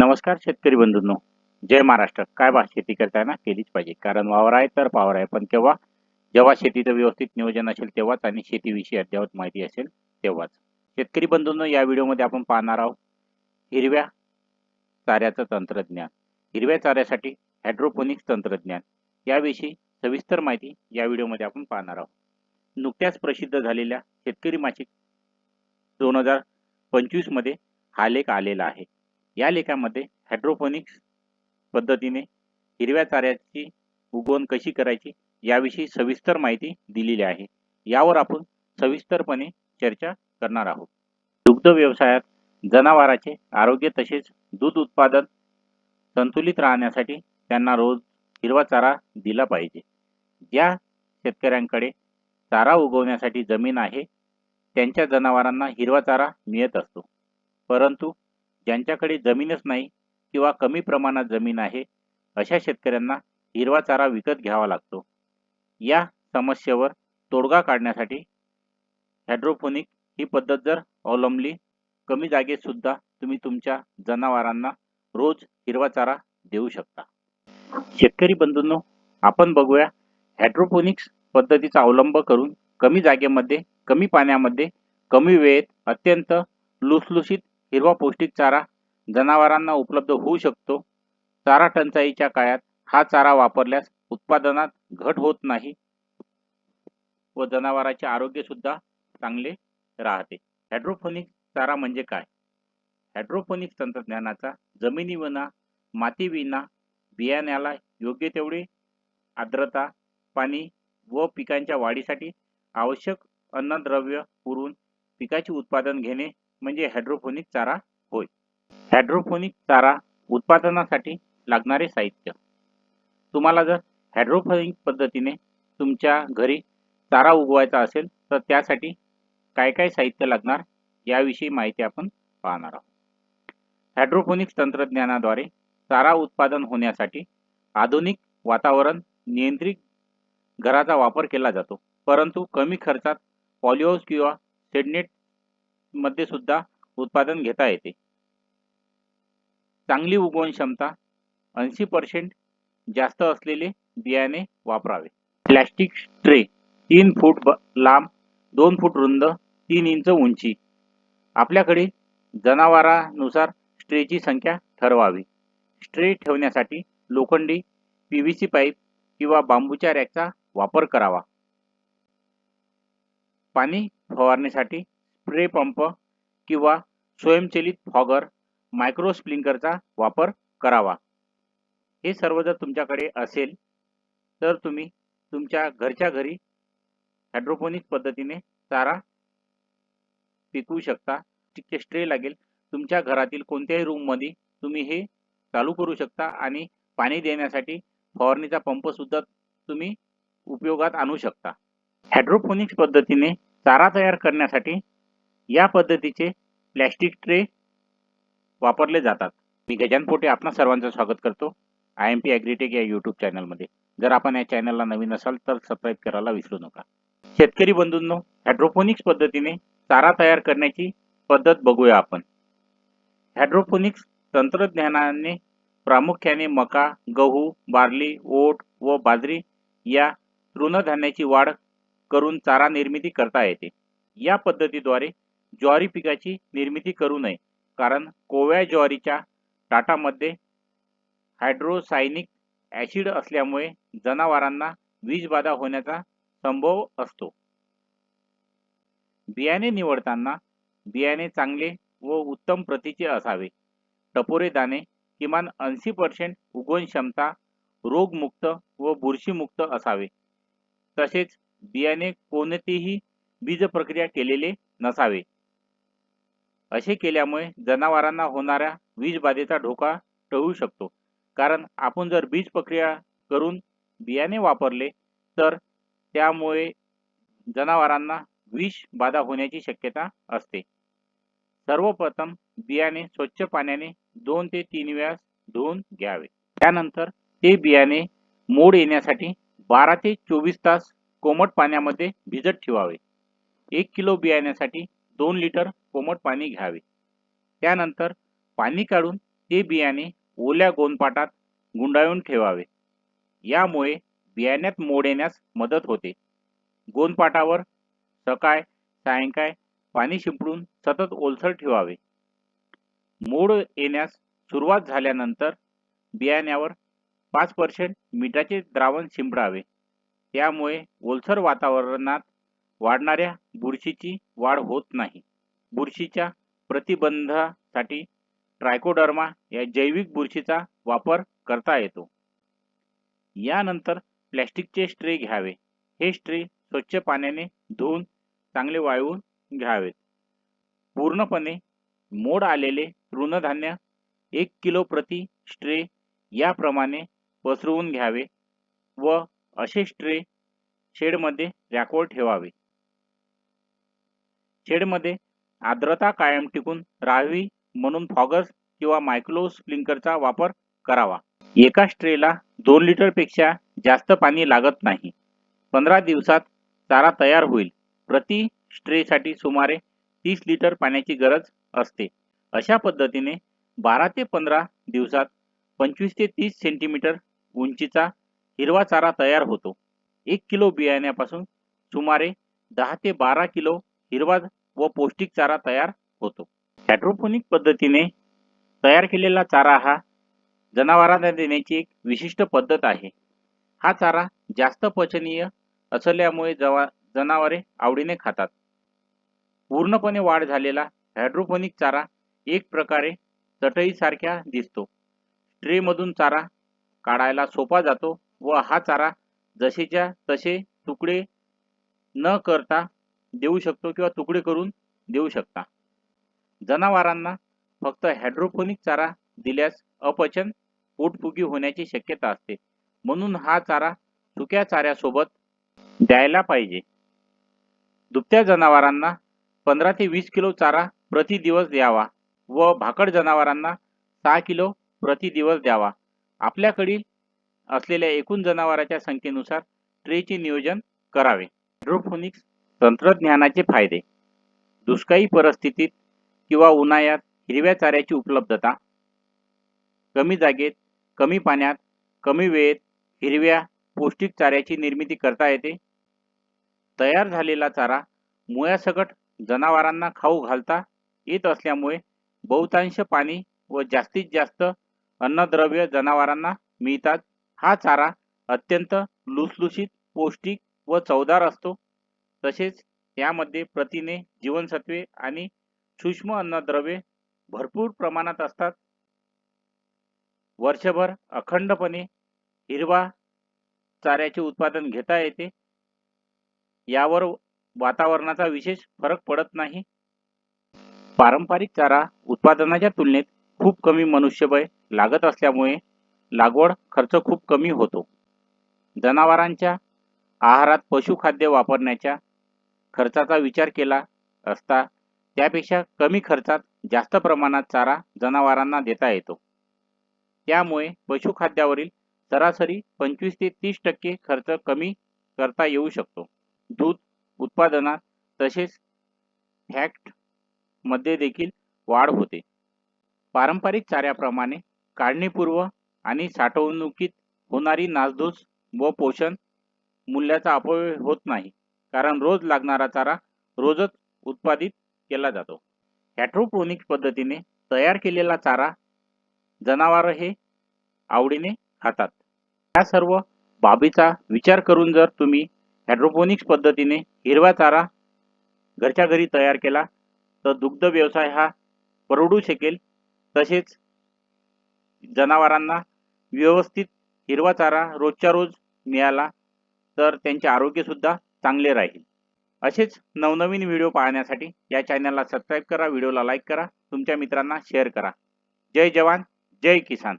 नमस्कार शेतकरी बंधूंनो. जय महाराष्ट्र. काय बा शेती करताना केलीच पाहिजे. कारण वावर आहे तर पावर आहे. पण केव्हा जेव्हा शेतीचं व्यवस्थित नियोजन असेल तेव्हाच आणि शेतीविषयी अद्ययावत माहिती असेल तेव्हाच. शेतकरी बंधूंनो या व्हिडिओमध्ये आपण पाहणार आहोत हिरव्या चाऱ्याचं तंत्रज्ञान. हिरव्या चाऱ्यासाठी हायड्रोपोनिक्स तंत्रज्ञान. याविषयी सविस्तर माहिती या व्हिडिओमध्ये आपण पाहणार आहोत. नुकत्याच प्रसिद्ध झालेल्या शेतकरी मासिक दोन हजार पंचवीसमध्ये हा लेख आलेला आहे. या लेखामध्ये हायड्रोपोनिक्स पद्धतीने हिरव्या चाऱ्याची उगवण कशी करायची याविषयी सविस्तर माहिती दिलेली आहे. यावर आपण सविस्तरपणे चर्चा करणार आहोत. दुग्ध व्यवसायात जनावरांचे आरोग्य तसेच दूध उत्पादन संतुलित राहण्यासाठी त्यांना रोज हिरवा चारा दिला पाहिजे. ज्या शेतकऱ्यांकडे चारा उगवण्यासाठी जमीन आहे त्यांच्या जनावरांना हिरवा चारा मिळत असतो. परंतु ज्यांच्याकडे जमीनच नाही किंवा कमी प्रमाणात जमीन आहे अशा शेतकऱ्यांना हिरवा चारा विकत घ्यावा लागतो. या समस्येवर तोडगा काढण्यासाठी हायड्रोपोनिक ही पद्धत जर अवलंबली कमी जागेत सुद्धा तुम्ही तुमच्या जनावरांना रोज हिरवा चारा देऊ शकता. शेतकरी बंधूंनो आपण बघूया हायड्रोपोनिक्स पद्धतीचा अवलंब करून कमी जागेमध्ये कमी पाण्यामध्ये कमी वेळेत अत्यंत लुसलुशीत हिरवा पौष्टिक चारा जनावरांना उपलब्ध होऊ शकतो. चारा टंचाईच्या काळात हा चारा वापरल्यास उत्पादनात घट होत नाही व जनावरांचे आरोग्य सुद्धा चांगले राहते. हायड्रोफोनिक चारा म्हणजे काय? हायड्रोफोनिक्स तंत्रज्ञानाचा जमिनीविना मातीविना बियाण्याला योग्य तेवढी आर्द्रता पाणी व पिकांच्या वाढीसाठी आवश्यक अन्नद्रव्य पुरवून पिकाचे उत्पादन घेणे म्हणजे हायड्रोपोनिक चारा होय. हायड्रोपोनिक चारा उत्पादनासाठी लागणारे साहित्य. तुम्हाला जर हायड्रोपोनिक पद्धतीने तुमच्या घरी चारा उगवायचा असेल तर त्यासाठी काय काय साहित्य लागणार याविषयी माहिती आपण पाहणार आहोत. हायड्रोपोनिक्स तंत्रज्ञानाद्वारे चारा उत्पादन होण्यासाठी आधुनिक वातावरण नियंत्रित घराचा वापर केला जातो. परंतु कमी खर्चात पॉलिओस किंवा सेडनेट मध्ये सुद्धा उत्पादन घेता येते. चांगली उगवण क्षमता ऐंशी पर्सेंट जास्त असलेले बियाणे वापरावे. प्लॅस्टिक ट्रे तीन फूट लांब दोन फूट रुंद तीन इंच उंची. आपल्याकडे जनावरानुसार स्ट्रेची संख्या ठरवावी. स्ट्रे ठेवण्यासाठी लोखंडी पी व्ही सी पाईप किंवा बांबूच्या रॅकचा वापर करावा. पाणी फवारण्यासाठी स्प्रे पंप किंवा स्वयंचलित फॉगर मायक्रो स्प्लिंकरचा वापर करावा. हे सर्व जर तुमच्याकडे असेल तर तुम्ही तुमच्या घरच्या घरी हायड्रोपोनिक पद्धतीने चारा पिकवू शकता. तितके स्ट्रे लागेल. तुमच्या घरातील कोणत्याही रूममध्ये तुम्ही हे चालू करू शकता आणि पाणी देण्यासाठी फवारणीचा पंप सुद्धा तुम्ही उपयोगात आणू शकता. हायड्रोपोनिक्स पद्धतीने चारा तयार करण्यासाठी या पद्धतीचे प्लॅस्टिक ट्रे वापरले जातात. मी गजान पोटे आपणा सर्वांचं स्वागत करतो. आय एम पी ॲग्रीटेक या यूट्यूब चॅनलमध्ये जर आपण या चॅनलला नवीन असाल तर सबस्क्राईब करायला विसरू नका. शेतकरी बंधूंनो हायड्रोपोनिक्स पद्धतीने चारा तयार करण्याची पद्धत बघूया आपण. हायड्रोपोनिक्स तंत्रज्ञानाने प्रामुख्याने मका गहू बार्ली ओट व बाजरी या तृणधान्याची वाढ करून चारा निर्मिती करता येते. या पद्धतीद्वारे ज्वारी पिकाची निर्मिती करू नये. कारण कोवळ्या ज्वारीच्या टाटामध्ये हायड्रोसायनिक ॲसिड असल्यामुळे जनावरांना वीजबाधा होण्याचा संभव असतो. बियाणे निवडताना बियाणे चांगले व उत्तम प्रतीचे असावे. टपोरे दाणे किमान ऐंशी पर्सेंट उगवण क्षमता रोगमुक्त व बुरशीमुक्त असावे. तसेच बियाणे कोणतेही बीज प्रक्रिया केलेले नसावे. असे केल्यामुळे जनावरांना होणाऱ्या विषबाधेचा धोका टळू शकतो. कारण आपण जर बीज प्रक्रिया करून बियाणे वापरले तर त्यामुळे जनावरांना विष बाधा होण्याची शक्यता असते. सर्वप्रथम बियाणे स्वच्छ पाण्याने दोन ते तीन वेळा धुवून घ्यावे. त्यानंतर ते बियाणे मोड येण्यासाठी बारा ते चोवीस तास कोमट पाण्यामध्ये भिजत ठेवावे. एक किलो बियाण्यासाठी दोन लिटर कोमट पाणी घ्यावे. त्यानंतर पाणी काढून ते बियाणे ओल्या गोंदपाटात गुंडाळून ठेवावे. यामुळे बियाण्यात मोड येण्यास मदत होते. गोंदपाटावर सकाळ सायंकाळ पाणी शिंपडून सतत ओलसर ठेवावे. मोड येण्यास सुरुवात झाल्यानंतर बियाण्यावर पाच पर्सेंट मिठाचे द्रावण शिंपडावे. त्यामुळे ओलसर वातावरणात वाढणाऱ्या बुरशीची वाढ होत नाही. बुरशीच्या प्रतिबंधासाठी ट्रायकोडर्मा या जैविक बुरशीचा वापर करता येतो. यानंतर प्लॅस्टिकचे स्ट्रे घ्यावे. हे स्ट्रे स्वच्छ पाण्याने धुवून चांगले वाळवून घ्यावेत. पूर्णपणे मोड आलेले तृणधान्य एक किलो प्रति स्ट्रे याप्रमाणे पसरवून घ्यावे व असे स्ट्रे शेडमध्ये रॅकोर ठेवावे. शेडमध्ये आर्द्रता कायम टिकून राहावी म्हणून फॉगस किंवा मायक्रो स्प्रिंकलरचा वापर करावा. एका स्ट्रेला दोन लिटरपेक्षा जास्त पाणी लागत नाही. पंधरा दिवसात चारा तयार होईल. प्रति स्ट्रेसाठी सुमारे तीस लिटर पाण्याची गरज असते. अशा पद्धतीने बारा ते पंधरा दिवसात पंचवीस ते तीस सेंटीमीटर उंचीचा हिरवा चारा तयार होतो. एक किलो बियाण्यापासून सुमारे दहा ते बारा किलो हिरवा व पौष्टिक चारा तयार होतो. हायड्रोपोनिक पद्धतीने तयार केलेला चारा हा जनावरांना देण्याची एक विशिष्ट पद्धत आहे. हा चारा जास्त पचनीय असल्यामुळे जवा जनावरे आवडीने खातात. पूर्णपणे वाढ झालेला हायड्रोपोनिक चारा एक प्रकारे चटईसारख्या दिसतो. ट्रेमधून चारा काढायला सोपा जातो व हा चारा जसेच्या तसे तुकडे न करता देऊ शकतो किंवा तुकडे करून देऊ शकता. जनावरांना फक्त हायड्रोफोनिक चारा दिल्यास अपचन पोटफुगी होण्याची शक्यता असते. म्हणून हा चारा सुक्या चाऱ्यासोबत द्यायला पाहिजे. दुभत्या जनावरांना पंधरा ते वीस किलो चारा प्रति दिवस द्यावा व भाकड जनावरांना सहा किलो प्रतिदिवस द्यावा. आपल्याकडील असलेल्या एकूण जनावरांच्या संख्येनुसार ट्रेचे नियोजन करावे. हायड्रोपोनिक्स तंत्रज्ञानाचे फायदे. दुष्काळी परिस्थितीत किंवा उन्हाळ्यात हिरव्या चाऱ्याची उपलब्धता कमी जागेत कमी पाण्यात कमी वेळेत हिरव्या पौष्टिक चाऱ्याची निर्मिती करता येते. तयार झालेला चारा मुळ्यासकट जनावरांना खाऊ घालता येत असल्यामुळे बहुतांश पाणी व जास्तीत जास्त अन्नद्रव्य जनावरांना मिळतात. हा चारा अत्यंत लुसलुशीत पौष्टिक व चवदार असतो. तसेच त्यामध्ये प्रथिने जीवनसत्वे आणि सूक्ष्म अन्नद्रव्ये भरपूर प्रमाणात असतात. वर्षभर अखंडपणे हिरवा चाऱ्याचे उत्पादन घेता येते. यावर वातावरणाचा विशेष फरक पडत नाही. पारंपरिक चारा उत्पादनाच्या तुलनेत खूप कमी मनुष्यबळ लागत असल्यामुळे लागवड खर्च खूप कमी होतो. जनावरांच्या आहारात पशुखाद्य वापरण्याच्या खर्चाचा विचार केला असता त्यापेक्षा कमी खर्चात जास्त प्रमाणात चारा जनावरांना देता येतो. त्यामुळे पशुखाद्यावरील सरासरी पंचवीस ते तीस टक्के खर्च कमी करता येऊ शकतो. दूध उत्पादनात तसेच फॅक्टमध्ये देखील वाढ होते. पारंपरिक चाऱ्याप्रमाणे काढणीपूर्व आणि साठवणुकीत होणारी नासधूस व पोषण मूल्याचा अपव्यय होत नाही. कारण रोज लागणारा चारा रोजच उत्पादित केला जातो. हॅट्रोपोनिक्स पद्धतीने तयार केलेला चारा जनावर हे आवडीने खातात. या सर्व बाबीचा विचार करून जर तुम्ही हायड्रोपोनिक्स पद्धतीने हिरवा चारा घरच्या घरी तयार केला तर दुग्ध व्यवसाय हा परवडू शकेल. तसेच जनावरांना व्यवस्थित हिरवा चारा रोजच्या रोज मिळाला तर त्यांचे आरोग्यसुद्धा चांगले राहील. असेच नवनवीन व्हिडिओ पाहण्यासाठी या चॅनलला सबस्क्राईब करा व्हिडिओला लाईक करा तुमच्या मित्रांना शेअर करा. जय जवान जय किसान.